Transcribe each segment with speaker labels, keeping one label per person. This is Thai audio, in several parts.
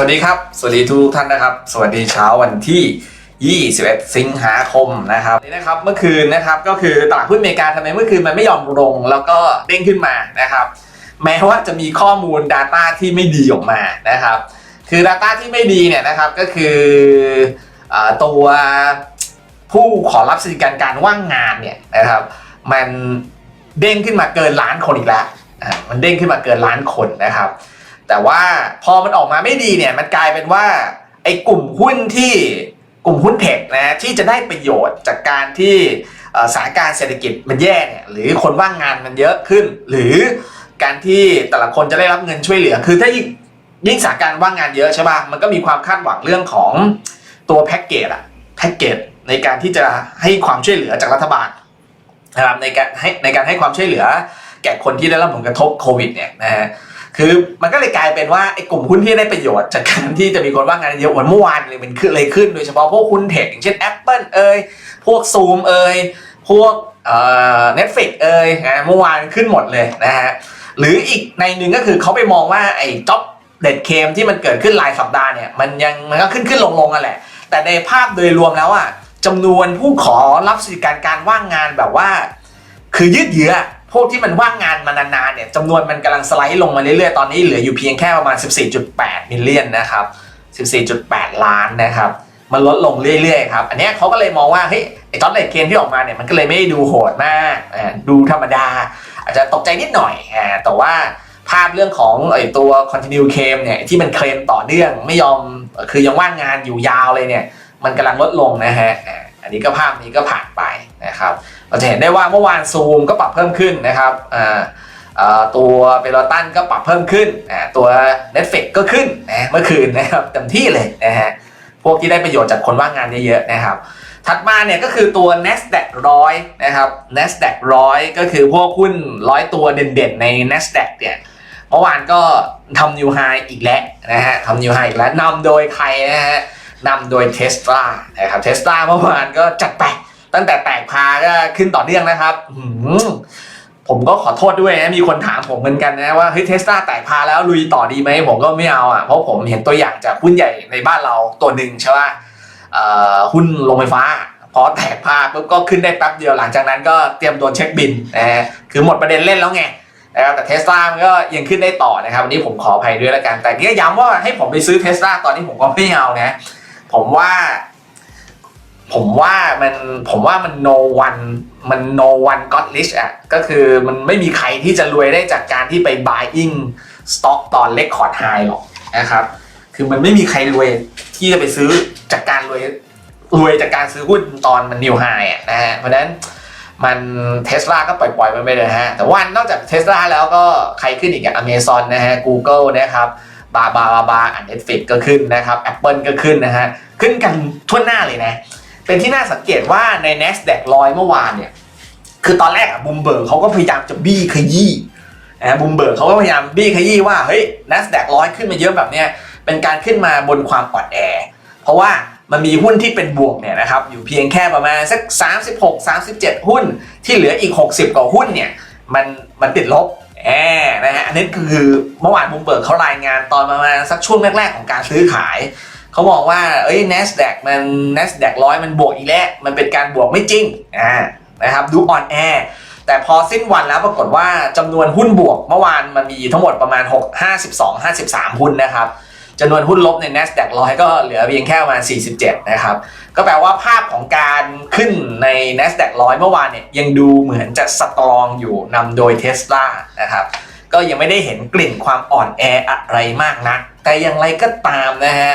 Speaker 1: สวัสดีครับ สวัสดีทุกท่านนะครับ สวัสดีเช้าวันที่ 21 สิงหาคมนะครับนี่นะครับเมื่อคืนนะครับก็คือตลาดหุ้นอเมริกาทำไมเมื่อคืนมันไม่ยอมลง แล้วก็เด้งขึ้นมานะครับ แม้ว่าจะมีข้อมูล Data ที่ไม่ดีออกมานะครับ คือ Data ที่ไม่ดีเนี่ยนะครับก็คืออตัวผู้ขอรับสิทธิการการว่างงานเนี่ยนะครับ มันเด้งขึ้นมาเกินล้านคนอีกแล้วมันเด้งขึ้นมาเกินล้านคนนะครับ แต่ว่าพอมันออกมาไม่ดีเนี่ยมันกลายเป็นว่าไอ้กลุ่มหุ้นที่กลุ่มหุ้นเทคนะที่จะได้ประโยชน์จากการที่สถานการณ์เศรษฐกิจมันแย่เนี่ยหรือคนว่างงานมันเยอะขึ้น หรือการที่แต่ละคนจะได้รับเงินช่วยเหลือ คือถ้ายิ่งยิ่งสถานการณ์ว่างงานเยอะใช่ป่ะมันก็มีความคาดหวังเรื่องของตัวแพ็กเกจอะแพ็กเกจในการที่จะให้ความช่วยเหลือจากรัฐบาลนะครับในการให้ในการให้ความช่วยเหลือ แก่คนที่ได้รับผลกระทบโควิดเนี่ยนะฮะ คือมันก็เลยกลายเป็นว่าไอ้กลุ่มหุ้นที่ได้ประโยชน์จากการที่จะมีคนว่างงานเยอะวันเมื่อวานเลยมันขึ้นเลยขึ้น โดยเฉพาะพวกหุ้นเทคอย่างเช่น Apple เอ่ยพวก Zoom เอ่ยพวกเอ่อ Netflix เอ่ยนะเมื่อวานขึ้นหมดเลยนะฮะหรืออีกในหนึ่งก็คือเขาไปมองว่าไอ้จ็อบเด็ดเคมที่มันเกิดขึ้นรายสัปดาห์เนี่ยมันยังมันก็ขึ้นขึ้นลงลงกันแหละ แต่ในภาพโดยรวมแล้วอะจำนวนผู้ขอรับสิทธิการการว่างงานแบบว่า คือยืดเยื้อ พวกที่มันว่างงานมานานๆเนี่ยจำนวนมันกำลังสไลด์ลงมาเรื่อยๆ ตอนนี้เหลืออยู่เพียงแค่ประมาณ 14.8 มิลเลียนนะครับ 14.8 ล้านนะครับ มันลดลงเรื่อยๆครับ อันนี้เขาก็เลยมองว่าเฮ้ยไอ้จ็อบเลทเกมที่ออกมาเนี่ยมันก็เลยไม่ได้ดูโหดมากดูธรรมดา อาจจะตกใจนิดหน่อย แต่ว่าภาพเรื่องของไอ้ตัว continue claim เนี่ยที่มันเคลมต่อเนื่องไม่ยอมคือยังว่างงานอยู่ยาวเลยเนี่ยมันกำลังลดลงนะฮะ อันนี้ก็ภาพนี้ก็ผ่านไปนะครับเราจะเห็นได้ว่าเมื่อวานซูมก็ปรับเพิ่มขึ้นนะครับตัวเปโลตันก็ปรับเพิ่มขึ้นตัว Netflix ก็ขึ้นนะเมื่อคืนนะครับเต็มที่เลยนะฮะพวกที่ได้ประโยชน์จากคนว่างงานเยอะๆนะครับถัดมาเนี่ยก็คือตัว NASDAQ ร้อยนะครับ NASDAQ ร้อยก็คือพวกหุ้นร้อยตัวเด่นๆใน NASDAQ เนี่ยเมื่อวานก็ทำนิวไฮอีกแล้วนะฮะทำนิวไฮอีกแล้วนำโดยใครนะฮะ นำโดย Tesla นะครับ Tesla เมื่อวานก็จัดไปตั้งแต่แตกพาก็ขึ้นต่อเนื่องนะครับผมก็ขอโทษด้วยนะมีคนถามผมเหมือนกันนะว่าเฮ้ยเทสลาแตกพาแล้วลุยต่อดีไหมผมก็ไม่เอาอะเพราะผมเห็นตัวอย่างจากหุ้นใหญ่ในบ้านเราตัวหนึ่งใช่ป่ะหุ้นโรงไฟฟ้าพอแตกพาปุ๊บก็ขึ้นได้แป๊บเดียวหลังจากนั้นก็เตรียมโดนเช็คบินนะฮะคือหมดประเด็นเล่นแล้วไงนะครับแต่เทสลามันก็ยังขึ้นได้ต่อนะครับวันนี้ผมขออภัยด้วยแล้วกัน แต่ก็ย้ำว่าให้ผมไปซื้อเทสลาตอนนี้ผมก็ไม่เอานะ ผมว่า ผมว่ามันผมว่ามัน no one มัน no one got rich อะก็คือมันไม่มีใครที่จะรวยได้จากการที่ไป buying stock ตอน record high หรอกนะครับ คือมันไม่มีใครรวยที่จะไปซื้อจากการรวยรวยจากการซื้อหุ้นตอนมัน new high อะนะฮะเพราะนั้นมันเทสลาก็ปล่อยๆมันไปเลยฮะ แต่ว่านอกจากเทสลาแล้วก็ใครขึ้นอีกอะ Amazon นะฮะ Google นะครับ บาบาบาบาอัน Netflix ก็ขึ้นนะครับ Apple ก็ขึ้นนะฮะ ขึ้นกันทั่วหน้าเลยนะ เป็นที่น่าสังเกตว่าใน NASDAQ ลอยเมื่อวานเนี่ย คือตอนแรกอะบุมเบิร์กเขาก็พยายามจะบี้ขยี้นะบุมเบิร์กเขาก็พยายามบี้ขยี้ว่าเฮ้ย NASDAQ ร้อยขึ้นมาเยอะแบบเนี้ยเป็นการขึ้นมาบนความอ่อนแอ เพราะว่ามันมีหุ้นที่เป็นบวกเนี่ยนะครับอยู่เพียงแค่ประมาณสัก 36 37 หุ้น ที่เหลืออีก 60 กว่าหุ้นเนี่ยมันมันติดลบ แอนะฮะอันนี้คือเมื่อวานบุมเบิร์กเขารายงานตอนประมาณสักช่วงแรก ๆ ของการซื้อขาย เขาบอกว่าเอ้ย NASDAQ มัน NASDAQ ร้อยมันบวกอีกแล้ว มันเป็นการบวกไม่จริงอ่านะครับดูอ่อนแอแต่พอสิ้นวันแล้วปรากฏว่าจำนวนหุ้นบวกเมื่อวานมันมีทั้งหมดประมาณ 6 52 53 หุ้นนะครับ จำนวนหุ้นลบใน NASDAQ ร้อยก็เหลือเพียงแค่ประมาณ 47 นะครับ ก็แปลว่าภาพของการขึ้นใน NASDAQ ร้อยเมื่อวานเนี่ยยังดูเหมือนจะสตรองอยู่นำโดย Tesla นะครับก็ยังไม่ได้เห็นกลิ่นความอ่อนแออะไรมากนัก แต่อย่างไรก็ตามนะฮะ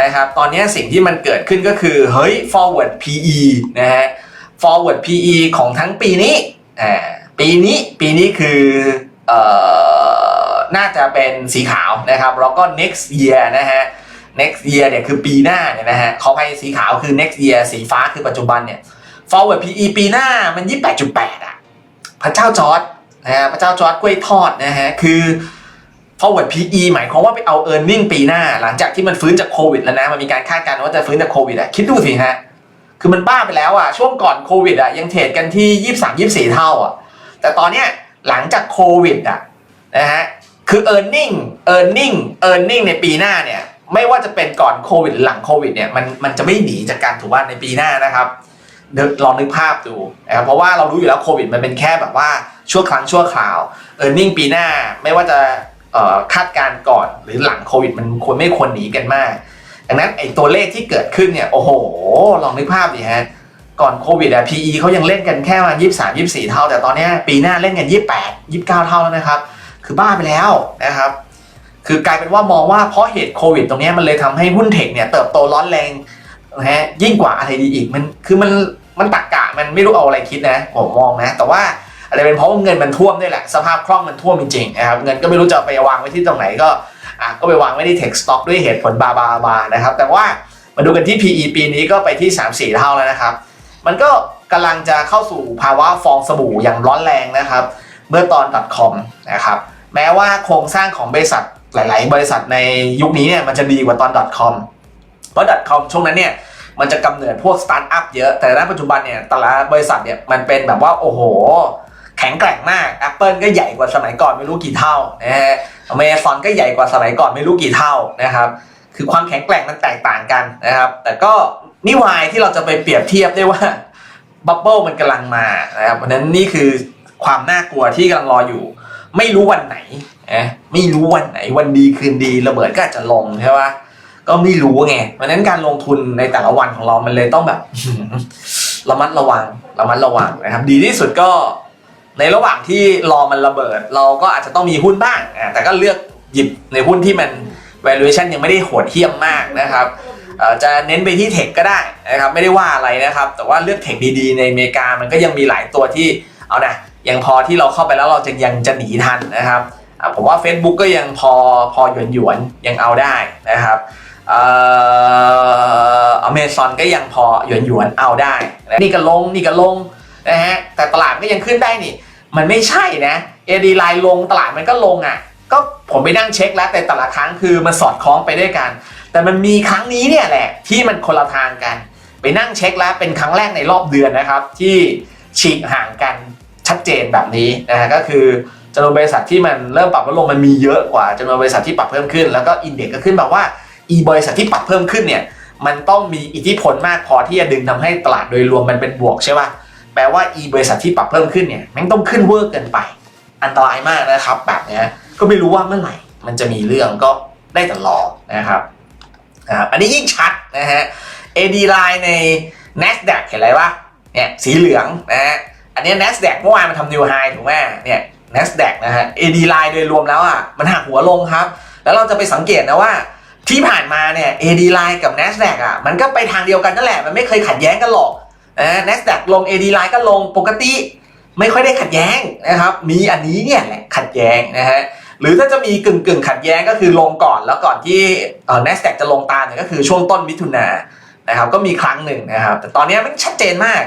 Speaker 1: นะครับตอนนี้สิ่งที่มันเกิดขึ้นก็คือเฮ้ย forward PE นะฮะ forward PE ของทั้งปีนี้อ่าปีนี้ปีนี้คือเอ่อ น่าจะเป็นสีขาวนะครับแล้วก็ next year นะฮะ next year เนี่ยคือปีหน้าเนี่ยนะฮะขออภัยสีขาวคือ next year สีฟ้าคือปัจจุบันเนี่ย forward PE ปีหน้ามัน 28.8 อะ พระเจ้าจอร์ดนะฮะพระเจ้าจอร์ดกล้วยทอดนะฮะ คือ forward PE หมายความว่าไปเอา e a r n i n g ปีหน้า หลังจากที่มันฟื้นจากโควิดแล้วนะ มันมีการคาดการณ์ว่าจะฟื้นจากโควิดอะ คิดดูสิฮะ คือมันบ้าไปแล้วอะ ช่วงก่อนโควิดอะยังเทรดกันที่ 23 24 เท่าอะ แต่ตอนเนี้ยหลังจากโควิดอะนะฮะ คือ e a r n i n g e a r n i n g e a r n i n g ในปีหน้าเนี่ย ไม่ว่าจะเป็นก่อนโควิดหรือหลังโควิดเนี่ยมันมันจะไม่หนีจากการถูกว่าในปีหน้านะครับลองนึกภาพดูนะครับเพราะว่าเรารู้อยู่แล้วโควิดมันเป็นแค่แบบว่าชั่วครั้งชั่วคราวเออร์เน็งปีหน้าไม่ว่าจะคาดการก่อนหรือหลังโควิด มันควรไม่ควรหนีกันมาก ดังนั้นไอ้ตัวเลขที่เกิดขึ้นเนี่ยโอ้โห ลองนึกภาพดิฮะก่อนโควิดอะ PE เขายังเล่นกันแค่มา 23 24 เท่า แต่ตอนนี้ปีหน้าเล่นกัน 28 29 เท่าแล้วนะครับ คือบ้าไปแล้วนะครับ คือกลายเป็นว่ามองว่าเพราะเหตุโควิดตรงนี้มันเลยทำให้หุ้นเทคเนี่ยเติบโตร้อนแรงนะฮะยิ่งกว่าอะไรดีอีกมันคือมันมันตักกะมันไม่รู้เอาอะไรคิดนะผมมองนะ แต่ว่าอาจจะเป็นเพราะว่าเงินมันท่วมด้วยแหละ สภาพคล่องมันท่วมจริงๆนะครับเงินก็ไม่รู้จะไปวางไว้ที่ตรงไหนก็อะก็ไปวางไว้ที่เทคสต็อกด้วยเหตุผลบาบาบานะครับ แต่ว่ามาดูกันที่ PE ปีนี้ก็ไปที่ 3-4 เท่าแล้วนะครับ มันก็กำลังจะเข้าสู่ภาวะฟองสบู่อย่างร้อนแรงนะครับ เมื่อตอน .com นะครับ แม้ว่าโครงสร้างของบริษัทหลาย ๆ บริษัทในยุคนี้เนี่ยมันจะดีกว่าตอน .com เพราะ .com ช่วงนั้นเนี่ยมันจะกำเนิดพวกสตาร์ทอัพเยอะ แต่ณปัจจุบันเนี่ยแต่ละบริษัทเนี่ยมันเป็นแบบว่า โอ้โห แข็งแกร่งมาก Apple ก็ใหญ่กว่าสมัยก่อนไม่รู้กี่เท่านะฮะ Amazon ก็ใหญ่กว่าสมัยก่อนไม่รู้กี่เท่านะครับ คือความแข็งแกร่งมันแตกต่างกันนะครับ แต่ก็นิวายที่เราจะไปเปรียบเทียบได้ว่าบับเบิลมันกำลังมานะครับเพราะนั้นนี่คือความน่ากลัวที่กำลังรออยู่ ไม่รู้วันไหนนะไม่รู้วันไหนวันดีคืนดีระเบิดก็อาจจะลงใช่ปะก็ไม่รู้ไงเพราะฉะนั้นการลงทุนในแต่ละวันของเรามันเลยต้องแบบระมัดระวังระมัดระวังนะครับ ดีที่สุดก็ในระหว่างที่รอมันระเบิด เราก็อาจจะต้องมีหุ้นบ้างอะแต่ก็เลือกหยิบในหุ้นที่มัน valuation ยังไม่ได้โหดเหี้ยมมากนะครับจะเน้นไปที่เทคก็ได้นะครับไม่ได้ว่าอะไรนะครับ แต่ว่าเลือกเทคดีๆ ในอเมริกามันก็ยังมีหลายตัวที่เอานะ ยังพอที่เราเข้าไปแล้วเราจะยังจะหนีทันนะครับผมว่า Facebook ก็ยังพอพอหยวนหยวนยังเอาได้นะครับเอ่ออเมซอนก็ยังพอหยวนหยวนเอาได้นะนี่ก็ลงนี่ก็ลงนะฮะแต่ตลาดก็ยังขึ้นได้นี่ มันไม่ใช่นะเอดีไลน์ลงตลาดมันก็ลงอะก็ผมไปนั่งเช็คแล้วแต่แต่ละครั้งคือมันสอดคล้องไปด้วยกัน แต่มันมีครั้งนี้เนี่ยแหละที่มันคนละทางกัน ไปนั่งเช็คแล้วเป็นครั้งแรกในรอบเดือนนะครับ ที่ฉีกห่างกัน ชัดเจนแบบนี้นะฮะก็คือจำนวนบริษัทที่มันเริ่มปรับลดลงมันมีเยอะกว่าจำนวนบริษัทที่ปรับเพิ่มขึ้น แล้วก็อินเด็กซ์ก็ขึ้นแบบว่าอีบริษัทที่ปรับเพิ่มขึ้นเนี่ยมันต้องมีอิทธิพลมากพอที่จะดึงทำให้ตลาดโดยรวมมันเป็นบวกใช่ป่ะแปลว่าอีบริษัทที่ปรับเพิ่มขึ้นเนี่ยแม่งต้องขึ้นเวอร์เกินไป อันตรายมากนะครับ แบบนี้ก็ไม่รู้ว่าเมื่อไหร่มันจะมีเรื่องก็ได้แต่รอนะครับนะครับอันนี้ยิ่งชัดนะฮะ AD line ใน NASDAQ เห็นอะไรวะเนี่ยสีเหลืองนะฮะ อันนี้ NASDAQ เมื่อวานมันทำ new high ถูกไหมเนี่ย NASDAQ นะฮะ AD line โดยรวมแล้วอะมันหักหัวลงครับ แล้วเราจะไปสังเกตนะว่าที่ผ่านมาเนี่ย AD line กับ NASDAQ อะมันก็ไปทางเดียวกันนั่นแหละ มันไม่เคยขัดแย้งกันหรอกนะ NASDAQ ลง AD line ก็ลงปกติ ไม่ค่อยได้ขัดแย้งนะครับ มีอันนี้เนี่ยแหละขัดแย้งนะฮะหรือถ้าจะมีกึ่งกึ่งๆขัดแย้งก็คือลงก่อนแล้วก่อนที่เอ่อ NASDAQ จะลงตามเนี่ยก็คือช่วงต้นมิถุนายนนะครับก็มีครั้งหนึ่งนะครับแต่ตอนนี้มันชัดเจนมาก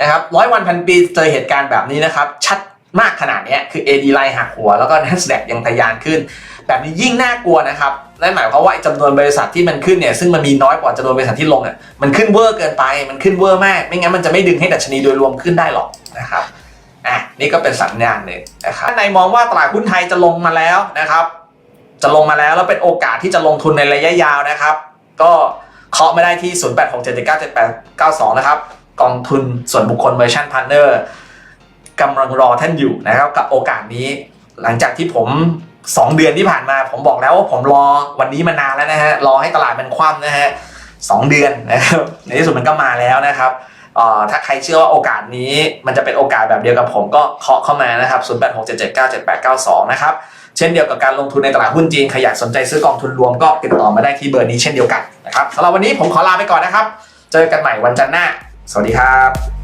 Speaker 1: นะครับร้อยวันพันปีเจอเหตุการณ์แบบนี้นะครับ ชัดมากขนาดนี้คือ AD ไลน์หักหัวแล้วก็ NASDAQ ยังทะยานขึ้น แบบนี้ยิ่งน่ากลัวนะครับนั่นหมายความว่าจำนวนบริษัทที่มันขึ้นเนี่ยซึ่งมันมีน้อยกว่าจำนวนบริษัทที่ลงอะมันขึ้นเวอร์เกินไป มันขึ้นเวอร์มาก ไม่งั้นมันจะไม่ดึงให้ดัชนีโดยรวมขึ้นได้หรอกนะครับอะนี่ก็เป็นสัญญาณหนึ่งนะครับถ้าในมองว่าตลาดหุ้นไทยจะลงมาแล้วนะครับ จะลงมาแล้วแล้วเป็นโอกาสที่จะลงทุนในระยะยาวนะครับ ก็เคาะไม่ได้ที่ 0 8 6 7 9 7 8 9 2 นะครับ กองทุนส่วนบุคคลเวอร์ชันพาร์เนอร์กำลังรอท่านอยู่นะครับกับโอกาสนี้ หลังจากที่ผม 2 เดือนที่ผ่านมา ผมบอกแล้วว่าผมรอวันนี้มานานแล้วนะฮะรอให้ตลาดมันคว่ำนะฮะสองเดือนนะครับในที่สุดมันก็มาแล้วนะครับถ้าใครเชื่อว่าโอกาสนี้มันจะเป็นโอกาสแบบเดียวกับผมก็เคาะเข้ามานะครับ 0867797892 นะครับ เช่นเดียวกับการลงทุนในตลาดหุ้นจีน ใครอยากสนใจซื้อกองทุนรวมก็ติดต่อมาได้ที่เบอร์นี้เช่นเดียวกันนะครับสำหรับวันนี้ผมขอลาไปก่อนนะครับ เจอกันใหม่วันจันทร์หน้า สวัสดีครับ